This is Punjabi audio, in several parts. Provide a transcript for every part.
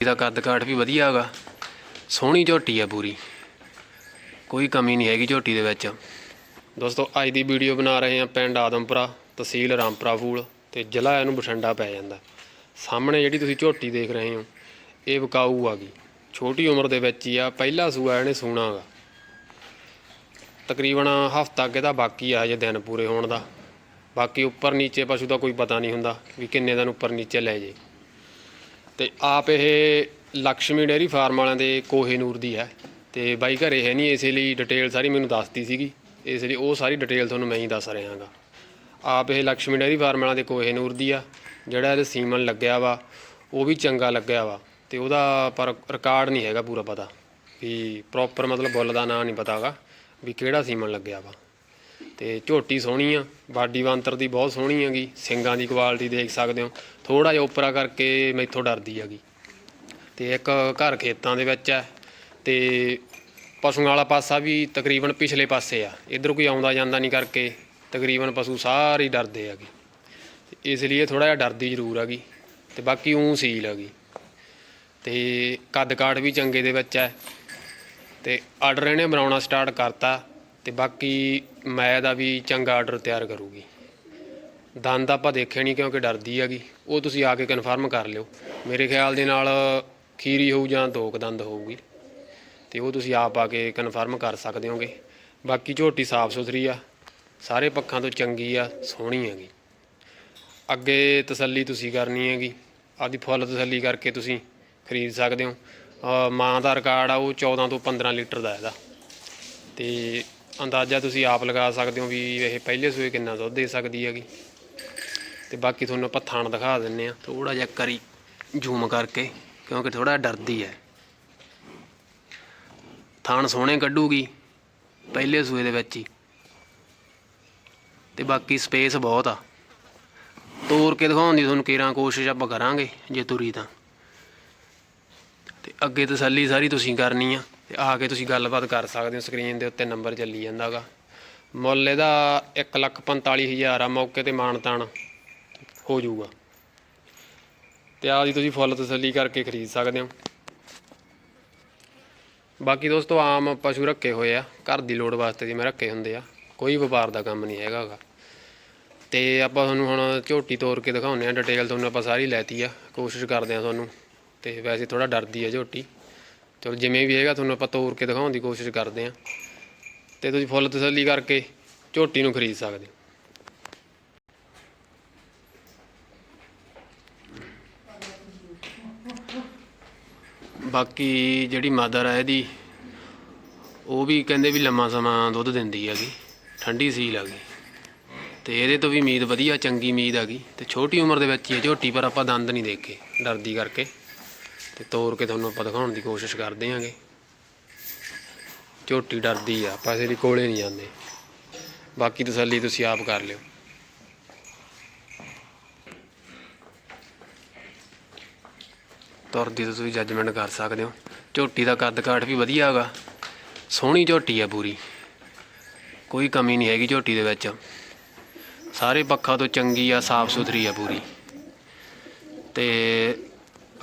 ਇਹਦਾ ਕੱਦ ਕਾਠ ਵੀ ਵਧੀਆ ਹੈਗਾ। ਸੋਹਣੀ ਝੋਟੀ ਆ ਪੂਰੀ। ਕੋਈ ਕਮੀ ਨਹੀਂ ਹੈਗੀ ਝੋਟੀ ਦੇ ਵਿੱਚ। ਦੋਸਤੋ, ਅੱਜ ਦੀ ਵੀਡੀਓ ਬਣਾ ਰਹੇ ਹਾਂ ਪਿੰਡ ਆਦਮਪੁਰਾ, ਤਹਿਸੀਲ ਰਾਮਪੁਰਾ ਫੂਲ ਤੇ ਜ਼ਿਲ੍ਹਾ ਇਹਨੂੰ ਬਠਿੰਡਾ ਪੈ ਜਾਂਦਾ। ਸਾਹਮਣੇ ਜਿਹੜੀ ਤੁਸੀਂ ਝੋਟੀ ਦੇਖ ਰਹੇ ਹੋ, ਇਹ ਵਿਕਾਊ ਆ ਗਈ। ਛੋਟੀ ਉਮਰ ਦੇ ਵਿੱਚ ਹੀ ਆ, ਪਹਿਲਾ ਸੂਆ ਇਹਨੇ ਸੂਣਾ ਹੈਗਾ ਤਕਰੀਬਨ ਹਫਤਾ ਅੱਗੇ ਦਾ ਬਾਕੀ ਆ ਜੇ ਦਿਨ ਪੂਰੇ ਹੋਣ ਦਾ। ਬਾਕੀ ਉੱਪਰ ਨੀਚੇ ਪਸ਼ੂ ਦਾ ਕੋਈ ਪਤਾ ਨਹੀਂ ਹੁੰਦਾ ਵੀ ਕਿੰਨੇ ਦਿਨ ਉੱਪਰ ਨੀਚੇ ਲੈ ਜੇ। ਤੇ ਆਪ ਇਹ ਲక్ష్ਮੀ ਡੇਰੀ ਫਾਰਮ ਵਾਲਿਆਂ ਦੇ ਕੋਹੇਨੂਰ ਦੀ ਹੈ। ਤੇ ਬਾਈ ਘਰੇ ਹੈ ਨਹੀਂ, ਇਸੇ ਲਈ ਡਿਟੇਲ ਸਾਰੀ ਮੈਨੂੰ ਦੱਸਦੀ ਸੀਗੀ। ਇਸ ਲਈ ਉਹ ਸਾਰੀ ਡਿਟੇਲ ਤੁਹਾਨੂੰ ਮੈਂ ਹੀ ਦੱਸ ਰਿਹਾ ਹਾਂਗਾ ਆਪ ਇਹ ਲక్ష్ਮੀ ਡੇਰੀ ਫਾਰਮ ਵਾਲਿਆਂ ਦੇ ਕੋਹੇਨੂਰ ਦੀ ਆ। ਜਿਹੜਾ ਇਹਦੇ ਸੀਮਨ ਲੱਗਿਆ ਵਾ, ਉਹ ਵੀ ਚੰਗਾ ਲੱਗਿਆ ਵਾ। ਤੇ ਉਹਦਾ ਪਰ ਰਿਕਾਰਡ ਨਹੀਂ ਹੈਗਾ ਪੂਰਾ ਪਤਾ। ਵੀ ਪ੍ਰੋਪਰ ਮਤਲਬ ਬੁੱਲ ਦਾ ਨਾਂ ਨਹੀਂ ਪਤਾਗਾ, ਵੀ ਕਿਹੜਾ ਸੀਮਨ ਲੱਗਿਆ ਵਾ। ਤੇ ਝੋਟੀ ਸੋਹਣੀ ਆ ਬਾਡੀ ਬਾਂਤਰ ਦੀ ਬਹੁਤ ਸੋਹਣੀ ਹੈਗੀ, ਸਿੰਗਾਂ ਦੀ ਕੁਆਲਿਟੀ ਦੇਖ ਸਕਦੇ ਹੋ। ਥੋੜਾ ਜਿਹਾ ਉਪਰਾ ਕਰਕੇ ਮੈਥੋਂ ਡਰਦੀ ਹੈਗੀ। ਤੇ ਇੱਕ ਘਰ ਖੇਤਾਂ ਦੇ ਵਿੱਚ ਹੈ, ਤੇ ਪਸ਼ੂਆਂ ਵਾਲਾ ਪਾਸਾ ਵੀ ਤਕਰੀਬਨ ਪਿਛਲੇ ਪਾਸੇ ਆ। ਇਧਰ ਕੋਈ ਆਉਂਦਾ ਜਾਂਦਾ ਨਹੀਂ ਕਰਕੇ ਤਕਰੀਬਨ ਪਸ਼ੂ ਸਾਰੇ ਹੀ ਡਰਦੇ ਹੈਗੇ। ਇਸ ਲਈ ਥੋੜਾ ਜਿਹਾ ਡਰਦੀ ਜ਼ਰੂਰ ਹੈਗੀ, ਤੇ ਬਾਕੀ ਉਹ ਸੀਲ ਹੈਗੀ। ਤੇ ਕੱਦ ਕਾਠ ਵੀ ਚੰਗੇ ਦੇ ਵਿੱਚ ਹੈ, ਤੇ ਆਰਡਰ ਇਹਨੇ ਬਣਾਉਣਾ ਸਟਾਰਟ ਕਰਤਾ। ਤੇ ਬਾਕੀ ਮੈਂ ਦਾ ਵੀ ਚੰਗਾ ਆਰਡਰ ਤਿਆਰ ਕਰੂਗੀ। ਦੰਦ ਆਪਾਂ ਦੇਖੇ ਨਹੀਂ ਕਿਉਂਕਿ ਡਰਦੀ ਹੈਗੀ। ਉਹ ਤੁਸੀਂ ਆ ਕੇ ਕਨਫਰਮ ਕਰ ਲਿਓ। ਮੇਰੇ ਖਿਆਲ ਦੇ ਨਾਲ ਖੀਰੀ ਹੋਊ ਜਾਂ ਦੋ ਕੁ ਦੰਦ ਹੋਊਗੀ। ਤੇ ਉਹ ਤੁਸੀਂ ਆਪ ਆ ਕੇ ਕਨਫਰਮ ਕਰ ਸਕਦੇ ਹੋਗੇ। ਬਾਕੀ ਝੋਟੀ ਸਾਫ਼ ਸੁਥਰੀ ਆ। ਸਾਰੇ ਪੱਖਾਂ ਤੋਂ ਚੰਗੀ ਆ, ਸੋਹਣੀ ਹੈਗੀ। ਅੱਗੇ ਤਸੱਲੀ ਤੁਸੀਂ ਕਰਨੀ ਹੈਗੀ। ਆਪਦੀ ਫੁੱਲ ਤਸੱਲੀ ਕਰਕੇ ਤੁਸੀਂ ਖਰੀਦ ਸਕਦੇ ਹੋ। ਮਾਂ ਦਾ ਰਿਕਾਰਡ ਆ, ਉਹ 14 ਤੋਂ 15 ਲੀਟਰ ਦਾ ਇਹਦਾ। ਤੇ ਅੰਦਾਜ਼ਾ ਤੁਸੀਂ ਆਪ ਲਗਾ ਸਕਦੇ ਹੋ ਵੀ ਇਹ ਪਹਿਲੇ ਸੂਏ ਕਿੰਨਾ ਦੁੱਧ ਦੇ ਸਕਦੀ ਹੈਗੀ। ਤੇ ਬਾਕੀ ਤੁਹਾਨੂੰ ਆਪਾਂ ਥਣ ਦਿਖਾ ਦਿੰਨੇ ਆ। ਥੋੜਾ ਜਿਹਾ ਕਰੀ ਜ਼ੂਮ ਕਰਕੇ, ਕਿਉਂਕਿ ਥੋੜਾ ਡਰਦੀ ਹੈ। ਥਣ ਸੋਹਣੇ ਕੱਢੂਗੀ, ਪਹਿਲੇ ਸੂਏ ਦੇ ਵਿੱਚ ਹੀ। ਤੇ ਬਾਕੀ ਸਪੇਸ ਬਹੁਤ ਆ। ਤੋਰ ਕੇ ਦਿਖਾਉਣ ਦੀ ਤੁਹਾਨੂੰ ਕੇਰਾਂ ਕੋਸ਼ਿਸ਼ ਆਪਾਂ ਕਰਾਂਗੇ, ਜੇ ਤੁਰੀ ਤਾਂ। ਤੇ ਅੱਗੇ ਤਸੱਲੀ ਸਾਰੀ ਤੁਸੀਂ ਕਰਨੀ ਆ ਤੇ ਆ ਕੇ ਤੁਸੀਂ ਗੱਲਬਾਤ ਕਰ ਸਕਦੇ ਹੋ ਸਕਰੀਨ ਦੇ ਉੱਤੇ ਨੰਬਰ ਚੱਲੀ ਜਾਂਦਾਗਾ। ਮੁੱਲ ਇਹਦਾ 145000 ਆ, ਮੌਕੇ ਤੇ ਮਾਨਤਾਨ ਹੋ ਜਾਊਗਾ। ਤੇ ਆਹ ਜੀ ਤੁਸੀਂ ਫੁੱਲ ਤਸੱਲੀ ਕਰਕੇ ਖਰੀਦ ਸਕਦੇ ਹੋ। ਬਾਕੀ ਦੋਸਤੋ, ਆਮ ਪਸ਼ੂ ਰੱਖੇ ਹੋਏ ਆ, ਘਰ ਦੀ ਲੋੜ ਵਾਸਤੇ ਜੀ ਮੈਂ ਰੱਖੇ ਹੁੰਦੇ ਆ, ਕੋਈ ਵਪਾਰ ਦਾ ਕੰਮ ਨਹੀਂ ਹੈਗਾਗਾ ਤੇ ਆਪਾਂ ਤੁਹਾਨੂੰ ਹੁਣ ਝੋਟੀ ਤੋੜ ਕੇ ਦਿਖਾਉਂਦੇ ਆ ਡਿਟੇਲ ਤੁਹਾਨੂੰ ਆਪਾਂ ਸਾਰੀ ਲੈਤੀ ਆ, ਕੋਸ਼ਿਸ਼ ਕਰਦੇ ਆ ਤੁਹਾਨੂੰ। ਤੇ ਵੈਸੇ ਥੋੜਾ ਡਰਦੀ ਹੈ ਝੋਟੀ। ਚਲੋ ਜਿਵੇਂ ਵੀ ਹੈਗਾ ਤੁਹਾਨੂੰ ਆਪਾਂ ਤੋੜ ਕੇ ਦਿਖਾਉਣ ਦੀ ਕੋਸ਼ਿਸ਼ ਕਰਦੇ ਆ ਤੇ ਤੁਸੀਂ ਫੁੱਲ ਤਸੱਲੀ ਕਰਕੇ ਝੋਟੀ ਨੂੰ ਖਰੀਦ ਸਕਦੇ ਹੋ। ਬਾਕੀ ਜਿਹੜੀ ਮਦਰ ਹੈ ਇਹਦੀ, ਉਹ ਵੀ ਕਹਿੰਦੇ ਵੀ ਲੰਮਾ ਸਮਾਂ ਦੁੱਧ ਦਿੰਦੀ ਹੈਗੀ, ਠੰਡੀ ਸੀਲ ਹੈਗੀ। ਤੇ ਇਹਦੇ ਤੋਂ ਵੀ ਉਮੀਦ ਵਧੀਆ, ਚੰਗੀ ਉਮੀਦ ਹੈਗੀ। ਤੇ ਛੋਟੀ ਉਮਰ ਦੇ ਵਿੱਚ ਹੀ ਹੈ ਝੋਟੀ ਪਰ ਆਪਾਂ ਦੰਦ ਨਹੀਂ ਦੇਖੇ, ਡਰਦੀ ਕਰਕੇ। ਤੇ ਤੋੜ ਕੇ ਤੁਹਾਨੂੰ ਆਪਾਂ ਦਿਖਾਉਣ ਦੀ ਕੋਸ਼ਿਸ਼ ਕਰਦੇ ਹਾਂਗੇ ਝੋਟੀ ਡਰਦੀ ਆ, ਆਪਾਂ ਇਹਦੇ ਕੋਲੇ ਨਹੀਂ ਜਾਂਦੇ। ਬਾਕੀ ਤਸੱਲੀ ਤੁਸੀਂ ਆਪ ਕਰ ਲਿਓ। ਤੁਰਦੀ ਤਾਂ ਤੁਸੀਂ ਜੱਜਮੈਂਟ ਕਰ ਸਕਦੇ ਹੋ। ਝੋਟੀ ਦਾ ਕੱਦ ਕਾਠ ਵੀ ਵਧੀਆ ਹੈਗਾ। ਸੋਹਣੀ ਝੋਟੀ ਹੈ ਪੂਰੀ। ਕੋਈ ਕਮੀ ਨਹੀਂ ਹੈਗੀ ਝੋਟੀ ਦੇ ਵਿੱਚ। ਸਾਰੇ ਪੱਖਾਂ ਤੋਂ ਚੰਗੀ ਆ, ਸਾਫ਼ ਸੁਥਰੀ ਆ ਪੂਰੀ। ਤੇ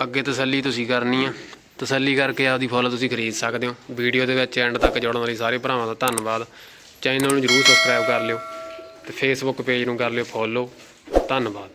ਅੱਗੇ ਤਸੱਲੀ ਤੁਸੀਂ ਕਰਨੀ ਆ। ਤਸੱਲੀ ਕਰਕੇ ਆਪਦੀ ਫੁੱਲ ਤੁਸੀਂ ਖਰੀਦ ਸਕਦੇ ਹੋ। ਵੀਡੀਓ ਦੇ ਵਿੱਚ ਐਂਡ ਤੱਕ ਜੁੜਨ ਲਈ ਸਾਰੇ ਭਰਾਵਾਂ ਦਾ ਧੰਨਵਾਦ। ਚੈਨਲ ਨੂੰ ਜਰੂਰ ਸਬਸਕ੍ਰਾਈਬ ਕਰ ਲਿਓ ਤੇ ਫੇਸਬੁੱਕ ਪੇਜ ਨੂੰ ਕਰ ਲਿਓ ਫੋਲੋ ਧੰਨਵਾਦ।